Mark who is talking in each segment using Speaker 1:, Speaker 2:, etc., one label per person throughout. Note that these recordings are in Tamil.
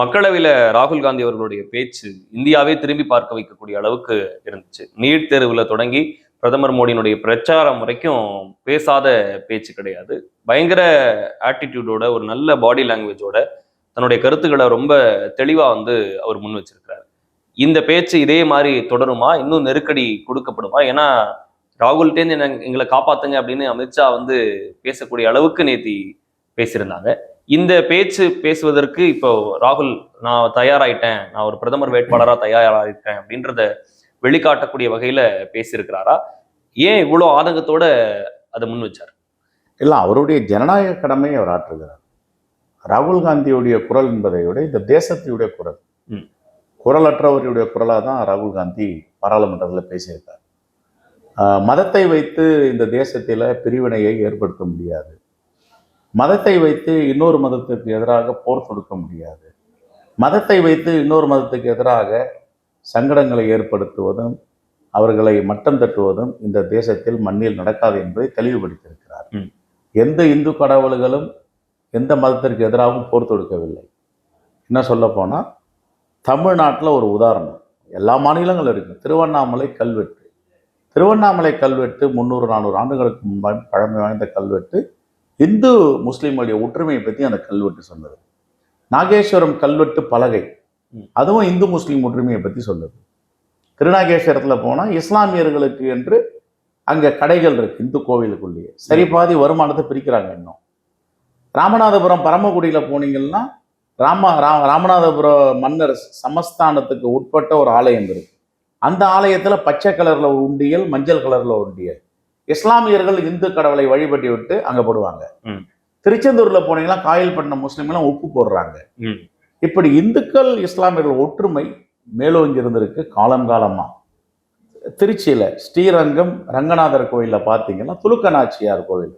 Speaker 1: மக்களவையில் ராகுல் காந்தி அவர்களுடைய பேச்சு இந்தியாவே திரும்பி பார்க்க வைக்கக்கூடிய அளவுக்கு இருந்துச்சு. நீட் தேர்வில் தொடங்கி பிரதமர் மோடியினுடைய பிரச்சாரம் வரைக்கும் பேசாத பேச்சு கிடையாது. பயங்கர ஆட்டிடியூடோட ஒரு நல்ல பாடி லாங்குவேஜோட தன்னுடைய கருத்துக்களை ரொம்ப தெளிவாக வந்து அவர் முன் வச்சிருக்கிறார். இந்த பேச்சு இதே மாதிரி தொடருமா? இன்னும் நெருக்கடி கொடுக்கப்படுமா? ஏன்னா ராகுல்கிட்டேருந்து என்ன எங்களை காப்பாத்துங்க அப்படின்னு அமித்ஷா வந்து பேசக்கூடிய அளவுக்கு நேத்தி பேசியிருந்தாங்க. இந்த பேச்சு பேசுவதற்கு இப்போ ராகுல் நான் தயாராயிட்டேன். நான் ஒரு பிரதமர் வேட்பாளரா தயாராயிட்டேன் அப்படின்றத வெளிக்காட்டக்கூடிய வகையில பேசியிருக்கிறாரா? ஏன் இவ்வளோ ஆதங்கத்தோட அதை முன் வச்சார்?
Speaker 2: இல்லை அவருடைய ஜனநாயக கடமையை அவர் ஆற்றுகிறார். ராகுல் காந்தியுடைய குரல் என்பதை விட இந்த தேசத்தினுடைய குரல்.
Speaker 1: ம்.
Speaker 2: குரலற்றவருடைய குரலாக தான் ராகுல் காந்தி பாராளுமன்றத்தில் பேசியிருக்கார். மதத்தை வைத்து இந்த தேசத்தில் பிரிவினையை ஏற்படுத்த முடியாது. மதத்தை வைத்து இன்னொரு மதத்திற்கு எதிராக போர் தொடுக்க முடியாது. மதத்தை வைத்து இன்னொரு மதத்துக்கு எதிராக சங்கடங்களை ஏற்படுத்துவதும் அவர்களை மட்டம் தட்டுவதும் இந்த தேசத்தில் மண்ணில் நடக்காது என்பதை தெளிவுபடுத்தியிருக்கிறார். எந்த இந்து கடவுள்களும் எந்த மதத்திற்கு எதிராகவும் போர் தொடுக்கவில்லை. என்ன சொல்ல போனால் தமிழ்நாட்டில் ஒரு உதாரணம். எல்லா மாநிலங்களும் இருக்கு. திருவண்ணாமலை கல்வெட்டு. திருவண்ணாமலை கல்வெட்டு முந்நூறு நானூறு ஆண்டுகளுக்கு முன்பாக பழமை வாய்ந்த கல்வெட்டு. இந்து முஸ்லீமுடைய ஒற்றுமையை பற்றி அந்த கல்வெட்டு சொன்னது நாகேஸ்வரம் கல்வெட்டு பலகை. அதுவும் இந்து முஸ்லீம் ஒற்றுமையை பற்றி சொல்லுது. திருநாகேஸ்வரத்தில் போனால் இஸ்லாமியர்களுக்கு என்று அங்கே கடைகள் இருக்கு இந்து கோவிலுக்குள்ளேயே. சரி பாதி வருமானத்தை பிரிக்கிறாங்க இன்னும். ராமநாதபுரம் பரமக்குடியில் போனீங்கன்னா ராம ரா ராமநாதபுரம் மன்னர் சமஸ்தானத்துக்கு உட்பட்ட ஒரு ஆலயம் இருக்கு. அந்த ஆலயத்தில் பச்சை கலரில் ஒரு உண்டியல் மஞ்சள் கலரில் உண்டியல். இஸ்லாமியர்கள் இந்து கடவுளை வழிபட்டு விட்டு அங்கே போடுவாங்க. திருச்செந்தூரில் போனீங்கன்னா காயல்பட்டினம் முஸ்லீம்லாம் உப்பு போடுறாங்க. இப்படி இந்துக்கள் இஸ்லாமியர்கள் ஒற்றுமை மேலோங்கி இருந்திருக்கு காலங்காலமா திருச்சியில ஸ்ரீரங்கம் ரங்கநாதர் கோயில்ல பார்த்தீங்கன்னா துலுக்கநாச்சியார் கோவில்.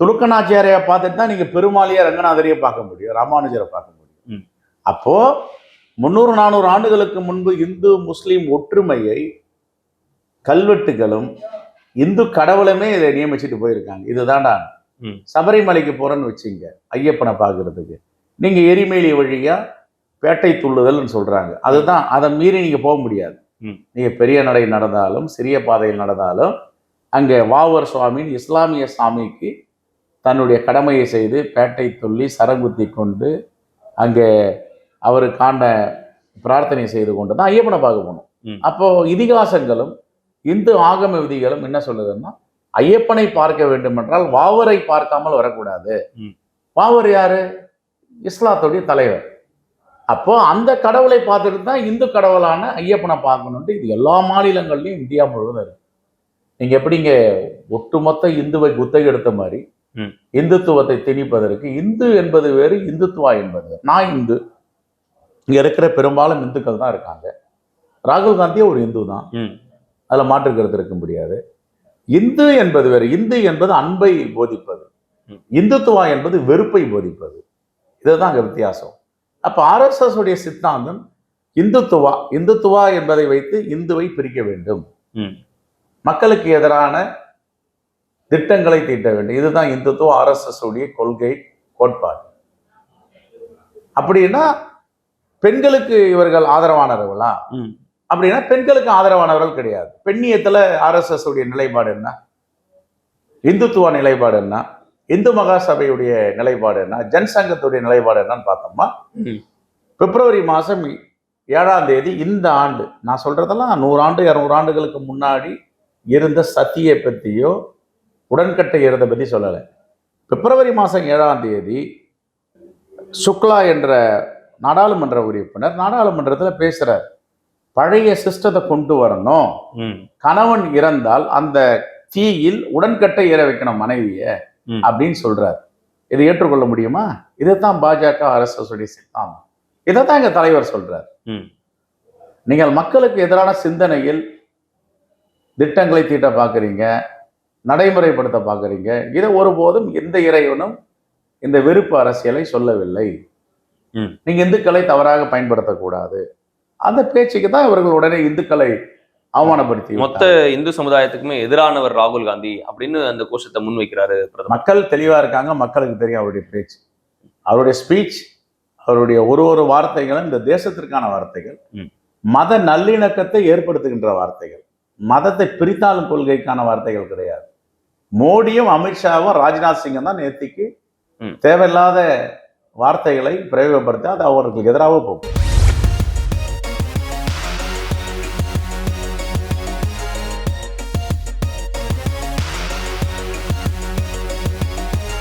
Speaker 2: துலுக்கநாச்சியாரைய பார்த்துட்டு தான் நீங்க பெருமாளைய ரங்கநாதரையே பார்க்க முடியும் ராமானுஜரை பார்க்க முடியும். அப்போ முந்நூறு நானூறு ஆண்டுகளுக்கு முன்பு இந்து முஸ்லீம் ஒற்றுமையை கல்வெட்டுகளும் இந்து கடவுளுமே இதை நியமிச்சுட்டு போயிருக்காங்க இதுதான்டா. சபரிமலைக்கு போறேன்னு வச்சுங்க ஐயப்பனை பார்க்கறதுக்கு நீங்க எரிமேலி வழியா பேட்டை துள்ளுதல்னு சொல்றாங்க அதுதான் அதை மீறி நீங்க போக முடியாது. நீங்க பெரிய நடை நடந்தாலும் சிறிய பாதையில் நடந்தாலும் அங்கே வாவர் சுவாமியின் இஸ்லாமிய சாமிக்கு தன்னுடைய கடமையை செய்து பேட்டை துள்ளி சரங்குத்தி கொண்டு அங்கே அவருக்கான பிரார்த்தனை செய்து கொண்டு தான் ஐயப்பனை பார்க்க போகணும். அப்போ இதிகாசங்களும் இந்து ஆகம விதிகளும் என்ன சொல்லுதுன்னா ஐயப்பனை பார்க்க வேண்டும் என்றால் வாவரை பார்க்காமல் வரக்கூடாது. வாவர் யாரு இஸ்லாத்துடைய தலைவர் அப்போ அந்த கடவுளை பார்த்துட்டு தான் இந்து கடவுளான ஐயப்பனை பார்க்கணுன்ட்டு இது எல்லா மாநிலங்கள்லையும் இந்தியா முழுவதும் இருக்கு நீங்க எப்படிங்க ஒட்டுமொத்த இந்துவை குத்தகை எடுத்த மாதிரி. இந்துத்துவத்தை திணிப்பதற்கு இந்து என்பது வேறு இந்துத்துவா என்பது. நான் இந்து இங்க இருக்கிற பெரும்பாலும் இந்துக்கள் தான் இருக்காங்க ராகுல் காந்தியே ஒரு இந்து தான். அதில் மாற்று கருத்து இருக்க முடியாது. இந்து என்பது வேறு இந்து என்பது அன்பை போதிப்பது. இந்துத்துவா என்பது வெறுப்பை போதிப்பது. இதுதான் அங்கே வித்தியாசம். அப்போ ஆர்எஸ்எஸ் உடைய சித்தாந்தம் இந்துத்துவா இந்துத்துவா என்பதை வைத்து இந்துவை பிரிக்க வேண்டும்.
Speaker 1: ம்.
Speaker 2: மக்களுக்கு எதிரான திட்டங்களை தீட்ட வேண்டும். இதுதான் இந்துத்துவ ஆர்எஸ்எஸ் உடைய கொள்கை கோட்பாடு. அப்படின்னா பெண்களுக்கு இவர்கள் ஆதரவானவர்களா?
Speaker 1: ம்.
Speaker 2: அப்படின்னா பெண்களுக்கு ஆதரவானவர்கள் கிடையாது. பெண்ணியத்துல ஆர்எஸ்எஸ் உடைய நிலைப்பாடு என்ன? இந்துத்துவ நிலைப்பாடு என்ன? இந்து மகா சபையுடைய நிலைப்பாடு என்ன? ஜன்சங்கத்துடைய நிலைப்பாடு என்னன்னு பார்த்தோம்னா. பிப்ரவரி மாதம் ஏழாம் தேதி இந்த ஆண்டு நான் சொல்றதெல்லாம் நூறாண்டு இரநூறு ஆண்டுகளுக்கு முன்னாடி இருந்த சத்தியை பற்றியோ உடன்கட்டை ஏறதை பற்றி சொல்லலை. பிப்ரவரி மாதம் ஏழாம் தேதி சுக்லா என்ற நாடாளுமன்ற உறுப்பினர் நாடாளுமன்றத்தில் பேசுறார். பழைய சிஸ்டத்தை கொண்டு வரணும். கணவன் இறந்தால் அந்த தீயில் உடன்கட்டை ஏற வைக்கணும் மனைவிய. அப்படின்னு சொல்றார் இதை ஏற்றுக்கொள்ள முடியுமா இதைத்தான் பாஜக அரசு உடைய சித்தாந்தம் இதைத்தான் எங்க தலைவர் சொல்றார். நீங்கள் மக்களுக்கு எதிரான சிந்தனையில் திட்டங்களை தீட்ட பார்க்குறீங்க நடைமுறைப்படுத்த பார்க்குறீங்க இதை ஒருபோதும் எந்த இறைவனும் இந்த வெறுப்பு அரசியலை சொல்லவில்லை. நீங்க இந்துக்களை தவறாக பயன்படுத்தக்கூடாது அந்த பேச்சுக்கு தான் இவர்கள் உடனே இந்துக்களை அவமானப்படுத்தி
Speaker 1: மொத்த. இந்து சமுதாயத்துக்குமே எதிரானவர் ராகுல் காந்தி அப்படின்னு அந்த கோஷத்தை முன்வைக்கிறாரு
Speaker 2: மக்கள் தெளிவா இருக்காங்க மக்களுக்கு தெரியும் அவருடைய பேச்சு அவருடைய ஸ்பீச் அவருடைய ஒரு ஒரு வார்த்தைகளும் இந்த தேசத்திற்கான வார்த்தைகள். மத நல்லிணக்கத்தை ஏற்படுத்துகின்ற வார்த்தைகள் மதத்தை பிரித்தாளும் கொள்கைக்கான வார்த்தைகள் கிடையாது மோடியும் அமித்ஷாவும் ராஜ்நாத் சிங்கும் தான் நேத்திக்கு. தேவையில்லாத வார்த்தைகளை பிரயோகப்படுத்தி அது அவர்களுக்கு எதிராக போகும்